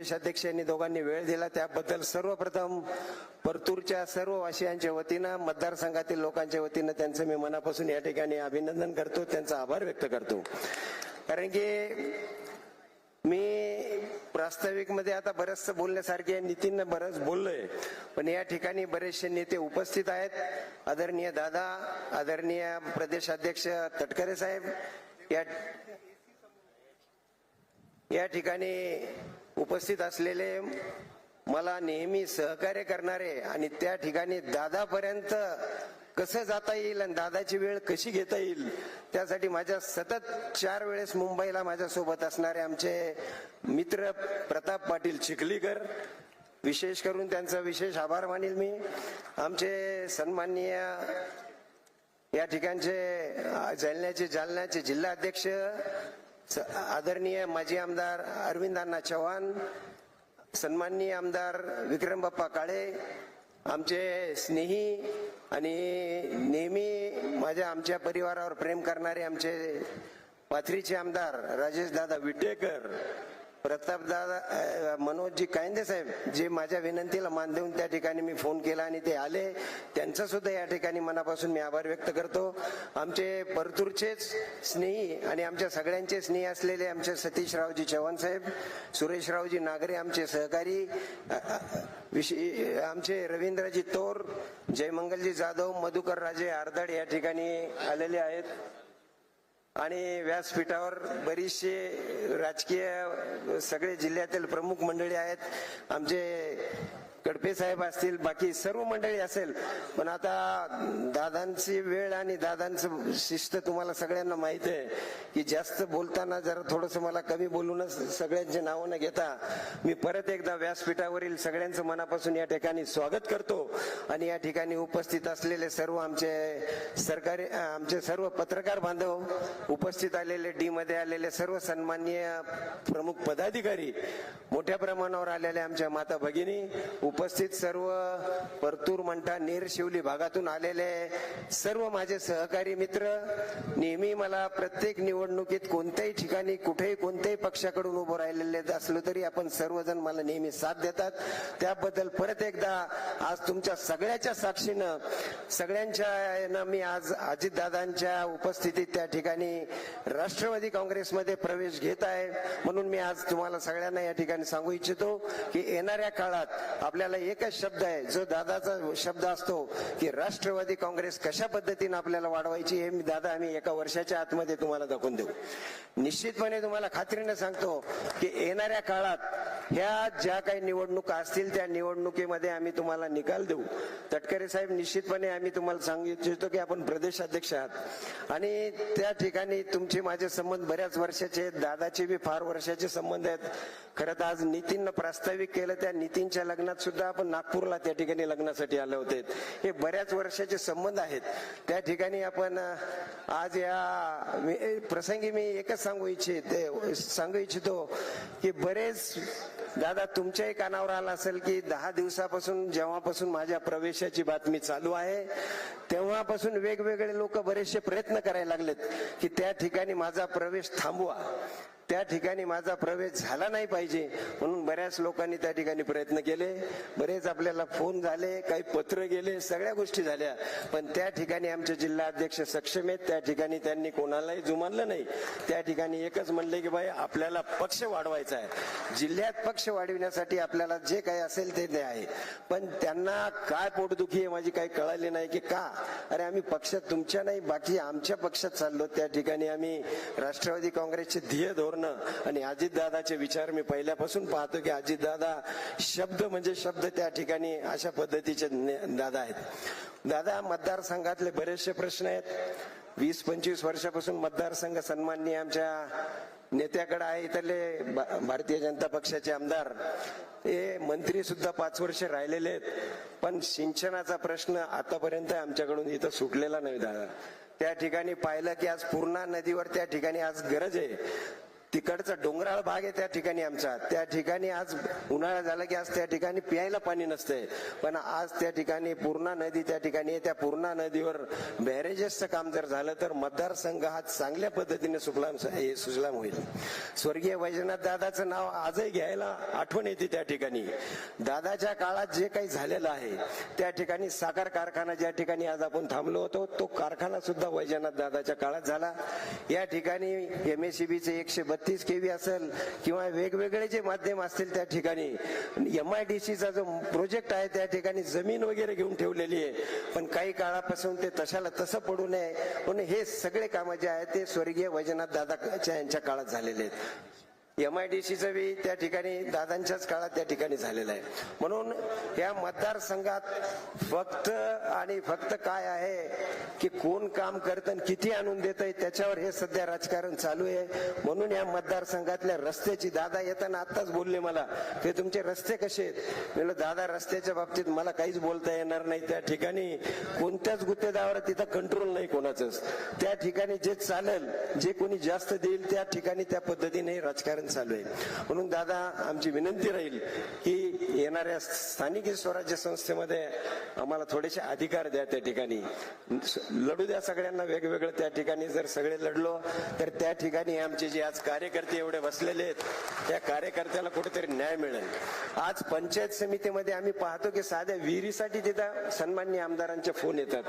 प्रदेशाध्यक्ष यांनी दोघांनी वेळ दिला. त्याबद्दल सर्वप्रथम परतूरच्या सर्व वासियांच्या वतीनं मतदारसंघातील लोकांच्या वतीनं त्यांचं मी मनापासून या ठिकाणी अभिनंदन करतो त्यांचा आभार व्यक्त करतो. कारण की मी प्रास्ताविकमध्ये आता बरंचसं बोलण्यासारखे आहे बरंच बोललोय. पण या ठिकाणी बरेचसे नेते उपस्थित आहेत. आदरणीय दादा आदरणीय प्रदेशाध्यक्ष तटकरे साहेब या या ठिकाणी उपस्थित असलेले मला नेहमी सहकार्य करणारे आणि त्या ठिकाणी दादापर्यंत कसं जाता येईल आणि दादाची वेळ कशी घेता येईल त्यासाठी माझ्या सतत चार वेळेस मुंबईला माझ्या सोबत असणारे आमचे मित्र प्रताप पाटील चिखलीकर विशेष करून त्यांचा विशेष आभार मानेल मी. आमचे सन्माननीय या ठिकाणचे जालन्याचे जालन्याचे जिल्हा अध्यक्ष आदरणीय माजी आमदार अरविंदांना चव्हाण सन्माननीय आमदार विक्रम बाप्पा काळे आमचे स्नेही आणि नेहमी माझ्या आमच्या परिवारावर प्रेम करणारे आमचे पाथरीचे आमदार राजेश दादा विटेकर प्रतापदादा मनोजजी कायंदे साहेब जे माझ्या विनंतीला मान देऊन त्या ठिकाणी मी फोन केला आणि ते आले त्यांचा सुद्धा या ठिकाणी मनापासून मी आभार व्यक्त करतो. आमचे परतूरचेच स्नेही आणि आमच्या सगळ्यांचे स्नेही असलेले आमचे सतीशरावजी चव्हाण साहेब सुरेशरावजी नागरे आमचे सहकारी अ, आमचे रवींद्रजी तोर जयमंगलजी जाधव मधुकर राजे आरदड या ठिकाणी आलेले आहेत. आणि व्यासपीठावर बरीचसे राजकीय सगळे जिल्ह्यातील प्रमुख मंडळी आहेत. आमचे कडपे साहेब असतील बाकी सर्व मंडळी असेल. पण आता दादांची वेळ आणि दादांचं शिस्त तुम्हाला सगळ्यांना माहीत आहे की जास्त बोलताना जरा थोडस मला कमी बोलूनच सगळ्यांचे नावं न घेता मी परत एकदा व्यासपीठावरील सगळ्यांचं मनापासून या ठिकाणी स्वागत करतो. आणि या ठिकाणी उपस्थित असलेले सर्व आमचे सरकारी आमचे सर्व पत्रकार बांधव उपस्थित आलेले डी मध्ये आलेले सर्व सन्माननीय प्रमुख पदाधिकारी मोठ्या प्रमाणावर आलेले आमच्या माता भगिनी उपस्थित सर्व परतूर मंठा नेर शिवली भागातून आलेले सर्व माझे सहकारी मित्र नेहमी मला प्रत्येक निवडणुकीत कोणत्याही ठिकाणी कुठेही कोणत्याही पक्षाकडून उभं राहिलेले असलो तरी आपण सर्वजण मला नेहमी साथ देतात. त्याबद्दल परत एकदा आज तुमच्या सगळ्याच्या साक्षीनं सगळ्यांच्या मी आज अजितदादांच्या उपस्थितीत त्या ठिकाणी राष्ट्रवादी काँग्रेसमध्ये प्रवेश घेत आहे. म्हणून मी आज तुम्हाला सगळ्यांना या ठिकाणी सांगू इच्छितो की येणाऱ्या काळात आपल्या आपल्याला एकच शब्द आहे जो दादाचा शब्द असतो की राष्ट्रवादी काँग्रेस कशा पद्धतीने आपल्याला वाढवायची हे मी दादा आम्ही एका वर्षाच्या आतमध्ये तुम्हाला दाखवून देऊ. निश्चितपणे तुम्हाला खात्रीने सांगतो की येणाऱ्या काळात ह्या ज्या काही निवडणुका असतील त्या निवडणुकीमध्ये आम्ही तुम्हाला निकाल देऊ. तटकरे साहेब निश्चितपणे आम्ही तुम्हाला सांगू इच्छितो की आपण प्रदेशाध्यक्ष आहात. आणि त्या ठिकाणी तुमचे माझे संबंध बऱ्याच वर्षाचे दादाचे बी फार वर्षाचे संबंध आहेत. खरं तर आज नितीननं प्रास्ताविक केलं. त्या नितीनच्या लग्नात सुद्धा आपण नागपूरला त्या ठिकाणी लग्नासाठी आले होते. हे बऱ्याच वर्षाचे संबंध आहेत. त्या ठिकाणी आपण आज या प्रसंगी मी एकच सांगू इच्छित सांगू इच्छितो की बरेच दादा तुमच्याही कानावर आला असेल की दहा दिवसापासून जेव्हापासून माझ्या प्रवेशाची बातमी चालू आहे तेव्हापासून वेगवेगळे लोक बरेचसे प्रयत्न करायला लागलेत की त्या ठिकाणी माझा प्रवेश थांबवा. त्या ठिकाणी माझा प्रवेश झाला नाही पाहिजे. म्हणून बऱ्याच लोकांनी त्या ठिकाणी प्रयत्न केले. बरेच आपल्याला फोन झाले काही पत्र गेले सगळ्या गोष्टी झाल्या. पण त्या ठिकाणी आमचे जिल्हा अध्यक्ष सक्षम आहेत. त्या ठिकाणी त्यांनी कोणालाही जुमानलं नाही. त्या ठिकाणी एकच म्हणले की बाई आपल्याला पक्ष वाढवायचा आहे. जिल्ह्यात पक्ष वाढविण्यासाठी आपल्याला जे काही असेल ते ते आहे. पण त्यांना काय पोटदुखी आहे माझी काही कळाली नाही की का? अरे आम्ही पक्षात तुमच्या नाही बाकी आमच्या पक्षात चाललो. त्या ठिकाणी आम्ही राष्ट्रवादी काँग्रेसचे ध्येय धोरण आणि अजितदादाचे विचार मी पहिल्यापासून पाहतो की अजितदादा शब्द म्हणजे शब्द त्या ठिकाणी अशा पद्धतीचे दादा आहेत. दादा मतदारसंघातले बरेचसे प्रश्न आहेत. वीस पंचवीस वर्षापासून मतदारसंघ सन्माननीय आमच्या नेत्याकडे आहे. इथले भारतीय जनता पक्षाचे आमदार हे मंत्री सुद्धा पाच वर्ष राहिलेले आहेत. पण सिंचनाचा प्रश्न आतापर्यंत आमच्याकडून इथं सुटलेला नाही दादा. त्या ठिकाणी पाहिलं की आज पूर्णा नदीवर त्या ठिकाणी आज गरज आहे. तिकडचा डोंगराळ भाग आहे त्या ठिकाणी आमचा. त्या ठिकाणी आज उन्हाळा झाला की आज त्या ठिकाणी प्यायला पाणी नसतंय पण आज त्या ठिकाणी पूर्णा नदी त्या ठिकाणी त्या पूर्णा नदीवर बॅरेजेसचं काम जर झालं तर मतदारसंघ हा चांगल्या पद्धतीने सुफलाम हे सुजलाम होईल. स्वर्गीय वैजनाथ दादाचं नाव आजही घ्यायला आठवण येते त्या ठिकाणी. दादाच्या काळात जे काही झालेलं आहे त्या ठिकाणी साखर कारखाना ज्या ठिकाणी आज आपण थांबलो होतो तो कारखाना सुद्धा वैजनाथ दादाच्या काळात झाला. या ठिकाणी एम एस एकशे बत्तीस केवी असेल किंवा वेगवेगळे जे माध्यम असतील त्या ठिकाणी एम आय डी सीचा जो प्रोजेक्ट आहे त्या ठिकाणी जमीन वगैरे घेऊन ठेवलेली आहे. पण काही काळापासून ते तशाला तसं पडू नये. म्हणून हे सगळे कामं जे आहेत ते स्वर्गीय वैजनाथ दादाच्या यांच्या काळात झालेले आहेत. एम आय डी सीचं बी त्या ठिकाणी दादांच्याच काळात त्या ठिकाणी झालेलं आहे. म्हणून या मतदारसंघात फक्त आणि फक्त काय आहे की कोण काम करतं आणि किती आणून देत आहे त्याच्यावर हे सध्या राजकारण चालू आहे. म्हणून या मतदारसंघातल्या रस्त्याची दादा येताना आत्ताच बोलले मला ते तुमचे रस्ते कसे आहेत? म्हणलं दादा रस्त्याच्या बाबतीत मला काहीच बोलता येणार नाही. त्या ठिकाणी कोणत्याच गुत्तेदावर तिथं कंट्रोल नाही कोणाचंच. त्या ठिकाणी जे चालेल जे कोणी जास्त देईल त्या ठिकाणी त्या पद्धतीने राजकारण चालू आहे. म्हणून दादा आमची विनंती राहील की येणाऱ्या स्थानिक स्वराज्य संस्थेमध्ये आम्हाला थोडेसे अधिकार द्या त्या ठिकाणी. लढू द्या सगळ्यांना वेगवेगळं. त्या ठिकाणी जर सगळे लढलो तर त्या ठिकाणी आमचे जे आज कार्यकर्ते एवढे बसलेले आहेत त्या कार्यकर्त्याला कुठेतरी न्याय मिळेल. आज पंचायत समितीमध्ये आम्ही पाहतो की साध्या विहिरीसाठी तिथं सन्मान्य आमदारांचे फोन येतात.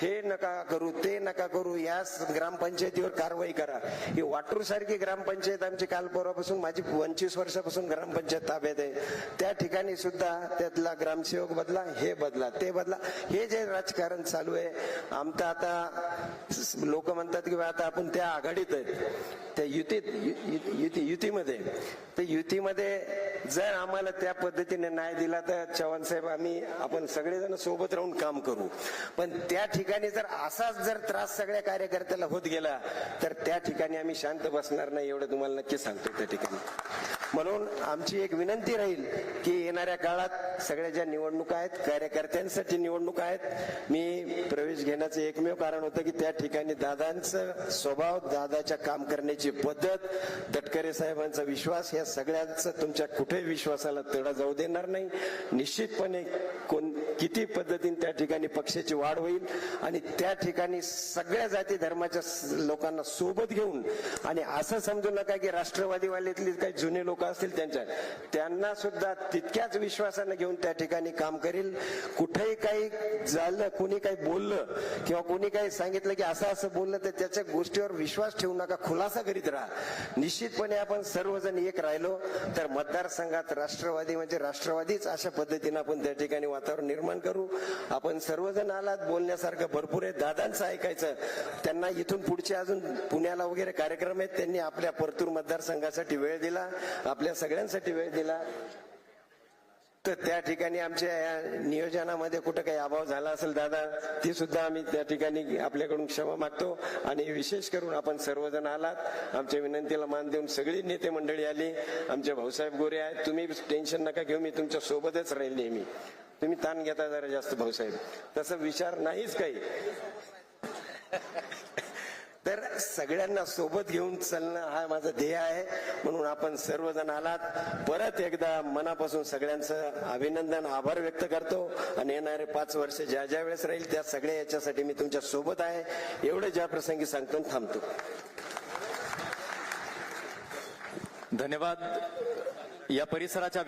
हे नका करू ते नका करू या ग्रामपंचायतीवर कारवाई करा. ही वाटूर सारखी ग्रामपंचायत आमची काल तेव्हापासून माझी पंचवीस वर्षापासून ग्रामपंचायत ताब्यात आहे. त्या ठिकाणी सुद्धा त्यातला ग्रामसेवक बदला हे बदला ते बदला. हे जे राजकारण चालू आहे आमचं आता लोक म्हणतात की बा आता आपण त्या आघाडीत आहेत. त्या युतीत यु- युती युतीमध्ये. तर युतीमध्ये जर आम्हाला त्या पद्धतीने न्याय दिला तर चव्हाण साहेब आम्ही आपण सगळेजण सोबत राहून काम करू. पण त्या ठिकाणी जर असाच जर त्रास सगळ्या कार्यकर्त्याला होत गेला तर त्या ठिकाणी आम्ही शांत बसणार नाही एवढं तुम्हाला नक्की सांगतो त्या ठिकाणी. म्हणून आमची एक विनंती राहील की येणाऱ्या काळात सगळ्या ज्या निवडणुका आहेत कार्यकर्त्यांसाठी निवडणुका आहेत मी प्रवेश घेण्याचं एकमेव कारण होतं की त्या ठिकाणी दादांचं स्वभाव दादाच्या काम करण्याची पद्धत तटकरे साहेबांचा विश्वास या सगळ्यांचं तुमच्या कुठेही विश्वासाला तडा जाऊ देणार नाही. निश्चितपणे कोण किती पद्धतीने त्या ठिकाणी पक्षाची वाढ होईल आणि त्या ठिकाणी सगळ्या जाती धर्माच्या लोकांना सोबत घेऊन आणि असं समजू नका की राष्ट्रवादीवाल्यातली काही जुने लोक असतील त्यांच्या त्यांना सुद्धा तितक्याच विश्वासानं घेऊन त्या ठिकाणी काम करील. कुठेही काही झालं कुणी काही बोललं किंवा कुणी काही सांगितलं की असं असं बोललं तर त्याच्या गोष्टीवर विश्वास ठेवू नका. खुलासा करीत राहा. निश्चितपणे आपण सर्वजण एक राहिलो तर मतदारसंघात राष्ट्रवादी म्हणजे राष्ट्रवादीच अशा पद्धतीनं आपण त्या ठिकाणी वातावरण निर्माण करू. आपण सर्वजण आलात बोलण्यासारखं भरपूर आहे. दादांचं ऐकायचं. त्यांना इथून पुढचे अजून पुण्याला वगैरे कार्यक्रम आहेत. त्यांनी आपल्या परतूर मतदारसंघासाठी वेळ दिला. आपल्या सगळ्यांसाठी वेळ दिला. तर त्या ठिकाणी आमच्या या नियोजनामध्ये कुठं काही अभाव झाला असेल दादा ती सुद्धा आम्ही त्या ठिकाणी आपल्याकडून क्षमा मागतो. आणि विशेष करून आपण सर्वजण आलात. आमच्या विनंतीला मान देऊन सगळी नेते मंडळी आली. आमचे भाऊसाहेब गोरे आहेत. तुम्ही टेन्शन नका घेऊ मी तुमच्या सोबतच राहील नेहमी. तुम्ही ताण घेता जरा जास्त भाऊसाहेब. तसा विचार नाहीच काही. तर सगळ्यांना सोबत घेऊन चालणं हा माझा ध्येय आहे. म्हणून आपण सर्वजण आलात. परत एकदा मनापासून सगळ्यांचं अभिनंदन आभार व्यक्त करतो. आणि येणारे पाच वर्ष ज्या ज्या वेळेस राहील त्या सगळ्या याच्यासाठी मी तुमच्यासोबत आहे. एवढं ज्या प्रसंगी सांगतो आणि थांबतो. धन्यवाद. या परिसराच्या